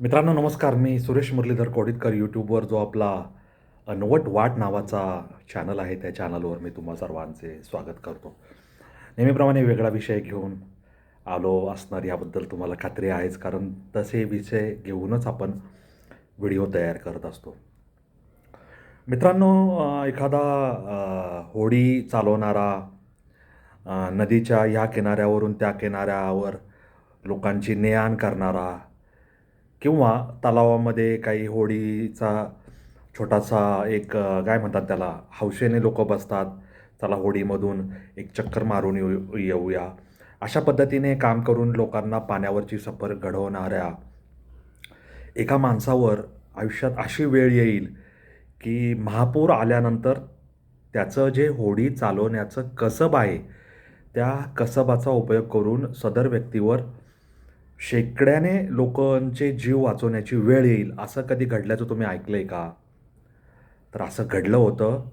मित्रांनो नमस्कार. मी सुरेश मुरलीधर कोडितकर यूट्यूबवर जो आपला अनवट वाट नावाचा चॅनल आहे त्या चॅनलवर मी तुम्हा सर्वांचे स्वागत करतो. नेहमीप्रमाणे वेगळा विषय घेऊन आलो असणार याबद्दल तुम्हाला खात्री आहेच कारण तसे विषय घेऊनच आपण व्हिडिओ तयार करत असतो. मित्रांनो एखादा होडी चालवणारा नदीच्या ह्या किनाऱ्यावरून त्या किनाऱ्यावर लोकांची ने आण करणारा किंवा तलावामध्ये काही होडीचा छोटासा एक काय म्हणतात त्याला हौशेने लोक बसतात चला होडीमधून एक चक्कर मारून येऊ येऊया. अशा पद्धतीने काम करून लोकांना पाण्यावरची सफर घडवणाऱ्या एका माणसावर आयुष्यात अशी वेळ येईल की महापूर आल्यानंतर त्याचं जे होडी चालवण्याचं कसब आहे त्या कसबाचा उपयोग करून सदर व्यक्तीवर शेकड्याने लोकांचे जीव वाचवण्याची वेळ येईल असं कधी घडल्याचं तुम्ही ऐकलं आहे का? तर असं घडलं होतं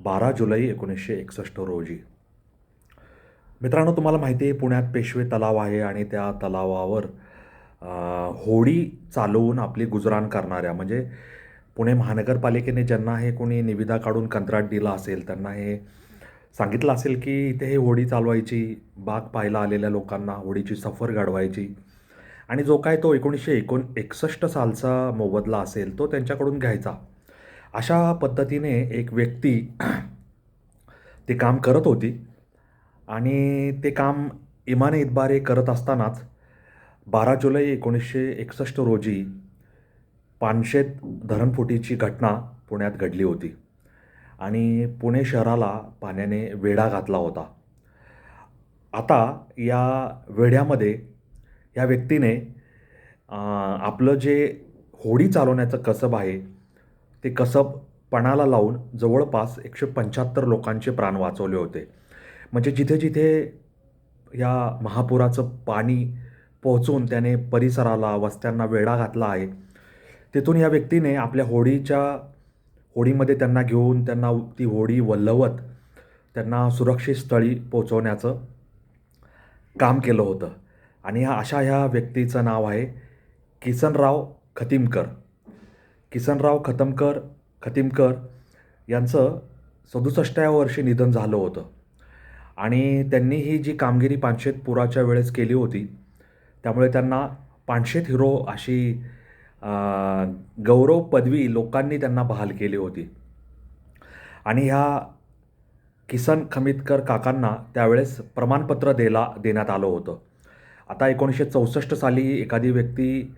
बारा जुलै एकोणीसशे एकसष्ट रोजी. मित्रांनो तुम्हाला माहिती आहे पुण्यात पेशवे तलाव आहे आणि त्या तलावावर होडी चालवून आपली गुजराण करणाऱ्या म्हणजे पुणे महानगरपालिकेने ज्यांना हे कोणी निविदा काढून कंत्राट दिला असेल त्यांना हे सांगितलं असेल की इथे हे होडी चालवायची बाग पाहायला आलेल्या लोकांना होडीची सफर घडवायची. आणि जो काय तो एकोणीसशे एकोण एकसष्ट सालचा मोबदला असेल तो त्यांच्याकडून घ्यायचा. अशा पद्धतीने एक व्यक्ती ते काम करत होती आणि ते काम इमाने इतबारे करत असतानाच बारा जुलै एकोणीसशे एकसष्ट रोजी पानशेत धरणफुटीची घटना पुण्यात घडली होती आणि पुणे शहराला पाण्याने वेढा घातला होता. आता या वेढ्यामध्ये या व्यक्तीने आपलं जे होडी चालवण्याचं कसब आहे ते कसब पणाला लावून जवळपास एकशे पंच्याहत्तर लोकांचे प्राण वाचवले होते. म्हणजे जिथे जिथे या महापुराचं पाणी पोहोचून त्याने परिसराला वस्त्यांना वेढा घातला आहे तिथून या व्यक्तीने आपल्या होडीच्या होडीमध्ये त्यांना घेऊन त्यांना ती होडी वल्लवत त्यांना सुरक्षित स्थळी पोचवण्याचं काम केलं होतं. आणि ह्या अशा ह्या व्यक्तीचं नाव आहे किसनराव खतिमकर. किसनराव खतमकर खतिमकर यांचं सदुसष्टाव्या वर्षी निधन झालं होतं. आणि त्यांनी ही जी कामगिरी पानशेत पुराच्या वेळेस केली होती त्यामुळे त्यांना पानशेत हिरो अशी गौरव पदवी लोकांनी त्यांना बहाल केली होती. आणि ह्या किसन खमितकर काकांना त्यावेळेस प्रमाणपत्र देला देण्यात आलं होतं. आता एकोणीसशे चौसष्ट साली एखादी व्यक्ती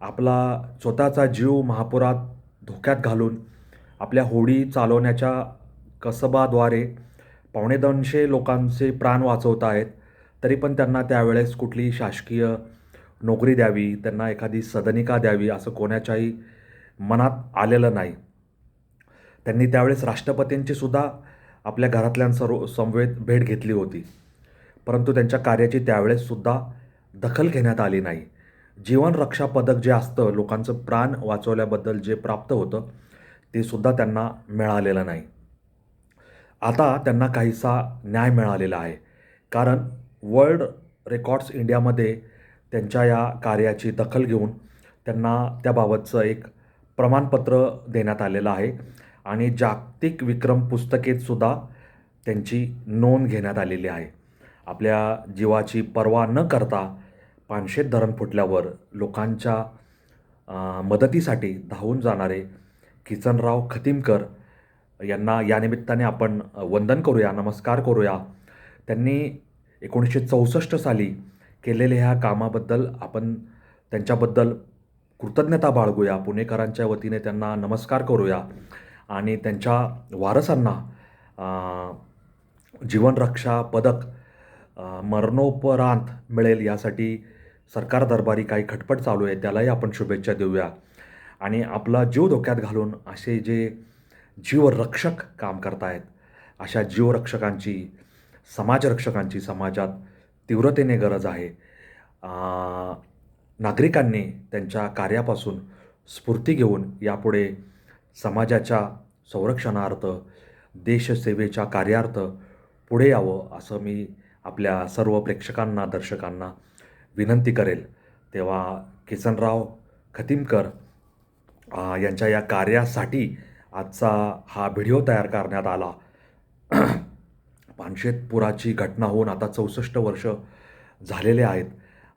आपला स्वतःचा जीव महापुरात धोक्यात घालून आपल्या होडी चालवण्याच्या कसबाद्वारे पावणे दोनशे लोकांचे प्राण वाचवत आहेत तरी पण त्यांना त्यावेळेस कुठली शासकीय नोकरी द्यावी त्यांना एखादी सदनिका द्यावी असं कोणाच्याही मनात आलेलं नाही. त्यांनी त्यावेळेस राष्ट्रपतींची सुद्धा आपल्या घरातल्यांसर्व समवेत भेट घेतली होती. परंतु त्यांच्या कार्याची त्यावेळेससुद्धा दखल घेण्यात आली नाही. जीवन रक्षा पदक जे असतं लोकांचं प्राण वाचवल्याबद्दल जे प्राप्त होतं ते सुद्धा त्यांना मिळालेलं नाही. आता त्यांना काहीसा न्याय मिळालेला आहे. कारण वर्ल्ड रेकॉर्ड्स इंडियामध्ये त्यांच्या या कार्याची दखल घेऊन त्यांना त्याबाबतचं एक प्रमाणपत्र देण्यात आलेलं आहे आणि जागतिक विक्रम पुस्तकेतसुद्धा त्यांची नोंद घेण्यात आलेली आहे. आपल्या जीवाची पर्वा न करता पानशेत धरण फुटल्यावर लोकांच्या मदतीसाठी धावून जाणारे किचनराव खतीमकर यांना या निमित्ताने आपण वंदन करूया नमस्कार करूया. त्यांनी एकोणीसशे चौसष्ट साली केलेल्या ह्या कामाबद्दल आपण त्यांच्याबद्दल कृतज्ञता बाळगूया पुणेकरांच्या वतीने त्यांना नमस्कार करूया आणि त्यांच्या वारसांना जीवनरक्षा पदक मरणोपरांत मिळेल यासाठी सरकार दरबारी काही खटपट चालू आहे त्यालाही आपण शुभेच्छा देऊया. आणि आपला जीव धोक्यात घालून असे जे जीवरक्षक काम करतायत अशा जीवरक्षकांची समाजरक्षकांची समाजात तीव्रतेने गरज आहे. नागरिकांनी त्यांच्या कार्यापासून स्फूर्ती घेऊन यापुढे समाजाच्या संरक्षणार्थ देशसेवेच्या कार्यार्थ पुढे यावं असं मी आपल्या सर्व प्रेक्षकांना दर्शकांना विनंती करेल. तेव्हा किसनराव खतीमकर यांच्या या कार्यासाठी आजचा हा व्हिडिओ तयार करण्यात आला. पानशेतपुराची घटना होऊन आता चौसष्ट वर्ष झालेले आहेत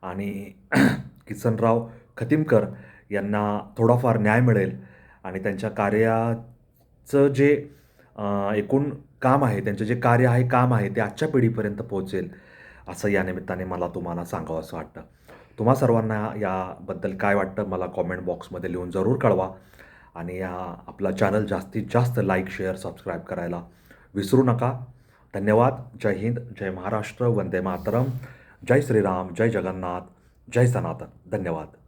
आणि किसनराव खतिमकर यांना थोडाफार न्याय मिळेल आणि त्यांच्या कार्याचं जे एकूण काम आहे त्यांचं जे कार्य आहे काम आहे ते आजच्या पिढीपर्यंत पोहोचेल असं या निमित्ताने मला तुम्हाला सांगावं असं वाटतं. तुम्हा सर्वांना याबद्दल काय वाटतं मला कॉमेंट बॉक्समध्ये लिहून जरूर कळवा आणि या आपला चॅनल जास्तीत जास्त लाईक शेअर सबस्क्राईब करायला विसरू नका. धन्यवाद. जय हिंद. जय महाराष्ट्र. वंदे मातरम. जय श्रीराम. जय जगन्नाथ. जय सनातन. धन्यवाद.